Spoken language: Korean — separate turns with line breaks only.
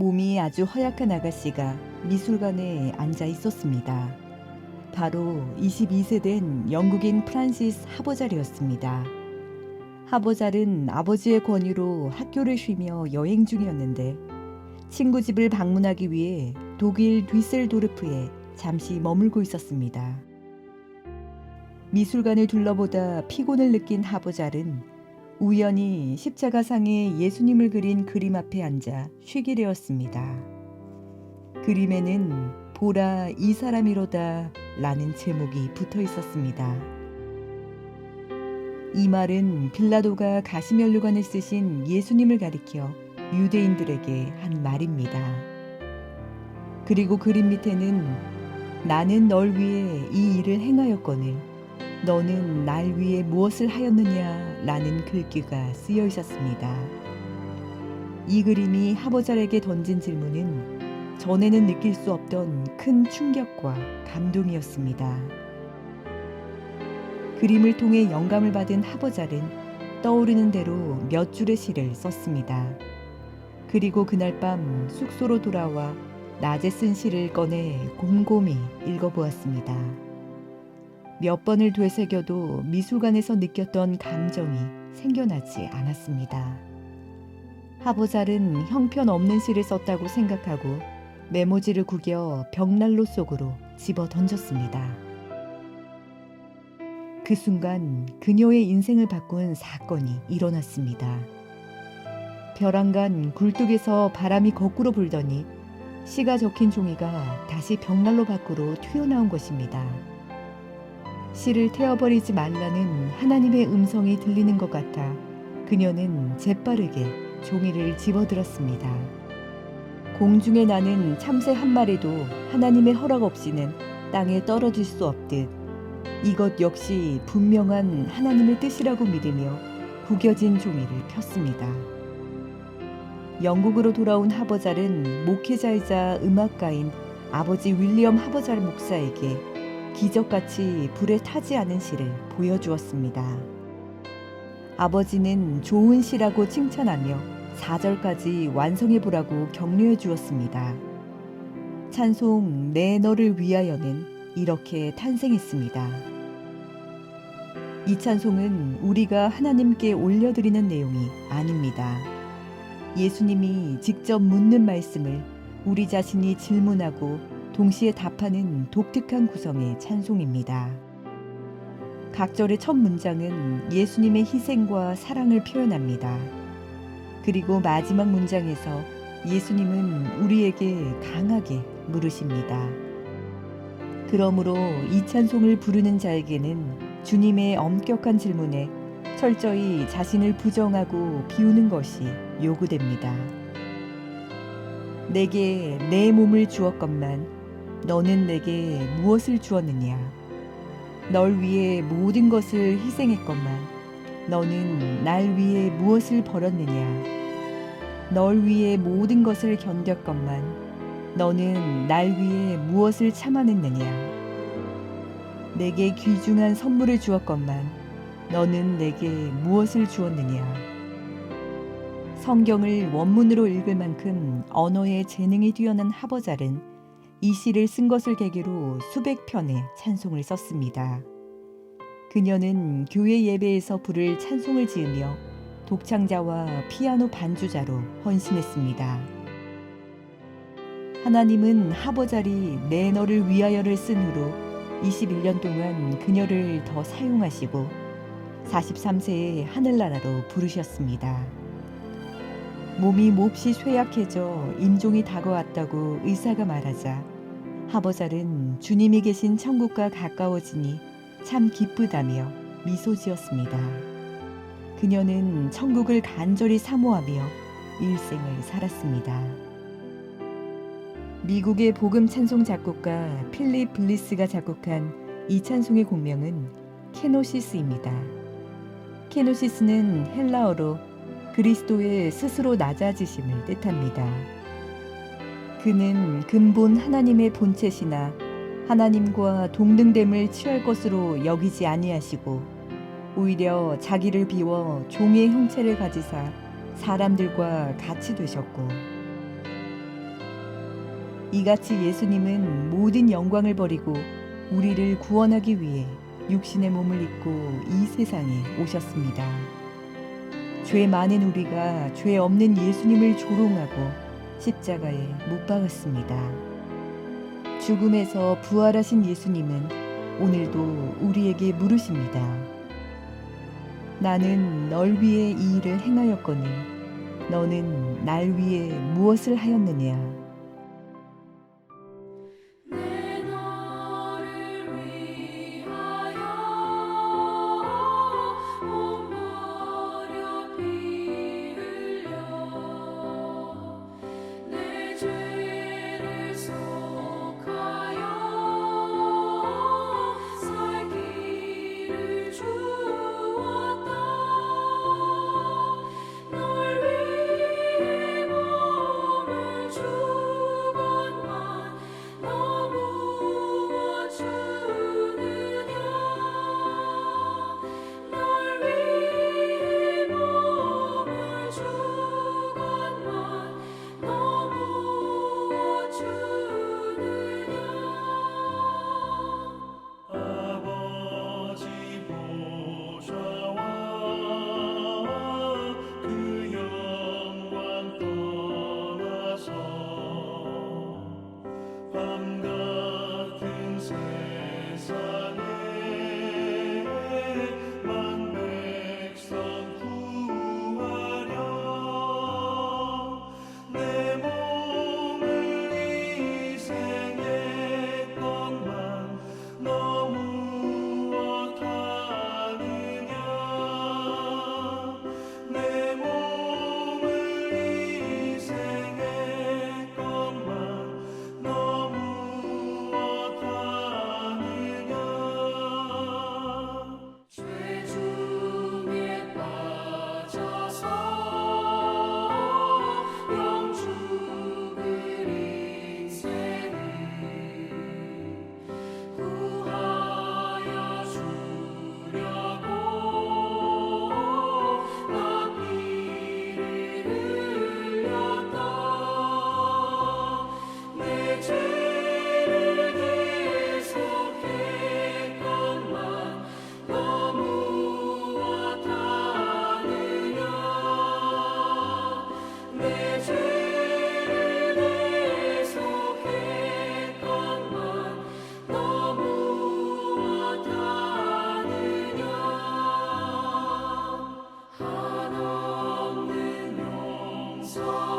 몸이 아주 허약한 아가씨가 미술관에 앉아 있었습니다. 바로 22세 된 영국인 프란시스 하버잘이었습니다. 하버잘은 아버지의 권유로 학교를 쉬며 여행 중이었는데 친구 집을 방문하기 위해 독일 뒤셀도르프에 잠시 머물고 있었습니다. 미술관을 둘러보다 피곤을 느낀 하버잘은 우연히 십자가상에 예수님을 그린 그림 앞에 앉아 쉬게 되었습니다. 그림에는 보라 이 사람이로다 라는 제목이 붙어 있었습니다. 이 말은 빌라도가 가시면류관을 쓰신 예수님을 가리켜 유대인들에게 한 말입니다. 그리고 그림 밑에는 나는 널 위해 이 일을 행하였거늘 너는 날 위해 무엇을 하였느냐 라는 글귀가 쓰여 있었습니다. 이 그림이 하버잘에게 던진 질문은 전에는 느낄 수 없던 큰 충격과 감동이었습니다. 그림을 통해 영감을 받은 하버잘은 떠오르는 대로 몇 줄의 시를 썼습니다. 그리고 그날 밤 숙소로 돌아와 낮에 쓴 시를 꺼내 곰곰이 읽어보았습니다. 몇 번을 되새겨도 미술관에서 느꼈던 감정이 생겨나지 않았습니다. 하보잘은 형편없는 시를 썼다고 생각하고 메모지를 구겨 벽난로 속으로 집어 던졌습니다. 그 순간 그녀의 인생을 바꾼 사건이 일어났습니다. 벼랑간 굴뚝에서 바람이 거꾸로 불더니 시가 적힌 종이가 다시 벽난로 밖으로 튀어나온 것입니다. 씨를 태워버리지 말라는 하나님의 음성이 들리는 것 같아 그녀는 재빠르게 종이를 집어들었습니다. 공중에 나는 참새 한 마리도 하나님의 허락 없이는 땅에 떨어질 수 없듯 이것 역시 분명한 하나님의 뜻이라고 믿으며 구겨진 종이를 폈습니다. 영국으로 돌아온 하버잘은 목회자이자 음악가인 아버지 윌리엄 하버잘 목사에게 기적같이 불에 타지 않은 시를 보여주었습니다. 아버지는 좋은 시라고 칭찬하며 4절까지 완성해 보라고 격려해 주었습니다. 찬송 내 너를 위하여는 이렇게 탄생했습니다. 이 찬송은 우리가 하나님께 올려드리는 내용이 아닙니다. 예수님이 직접 묻는 말씀을 우리 자신이 질문하고 동시에 답하는 독특한 구성의 찬송입니다. 각 절의 첫 문장은 예수님의 희생과 사랑을 표현합니다. 그리고 마지막 문장에서 예수님은 우리에게 강하게 물으십니다. 그러므로 이 찬송을 부르는 자에게는 주님의 엄격한 질문에 철저히 자신을 부정하고 비우는 것이 요구됩니다. 내게 내 몸을 주었건만 너는 내게 무엇을 주었느냐? 널 위해 모든 것을 희생했건만 너는 날 위해 무엇을 벌었느냐? 널 위해 모든 것을 견뎠건만 너는 날 위해 무엇을 참아냈느냐? 내게 귀중한 선물을 주었건만 너는 내게 무엇을 주었느냐? 성경을 원문으로 읽을 만큼 언어에 재능이 뛰어난 하버잘은 이 시를 쓴 것을 계기로 수백 편의 찬송을 썼습니다. 그녀는 교회 예배에서 부를 찬송을 지으며 독창자와 피아노 반주자로 헌신했습니다. 하나님은 하버잘이 내 너를 위하여를 쓴 후로 21년 동안 그녀를 더 사용하시고 43세에 하늘나라로 부르셨습니다. 몸이 몹시 쇠약해져 임종이 다가왔다고 의사가 말하자 하버잘은 주님이 계신 천국과 가까워지니 참 기쁘다며 미소 지었습니다. 그녀는 천국을 간절히 사모하며 일생을 살았습니다. 미국의 복음 찬송 작곡가 필립 블리스가 작곡한 이 찬송의 공명은 케노시스입니다. 케노시스는 헬라어로 그리스도의 스스로 낮아지심을 뜻합니다. 그는 근본 하나님의 본체시나 하나님과 동등됨을 취할 것으로 여기지 아니하시고 오히려 자기를 비워 종의 형체를 가지사 사람들과 같이 되셨고
이같이 예수님은 모든 영광을 버리고 우리를 구원하기 위해 육신의 몸을 입고 이 세상에 오셨습니다. 죄 많은 우리가 죄 없는 예수님을 조롱하고 십자가에 못 박았습니다. 죽음에서 부활하신 예수님은 오늘도 우리에게 물으십니다. 나는 널 위해 이 일을 행하였거니 너는 날 위해 무엇을 하였느냐?
songs.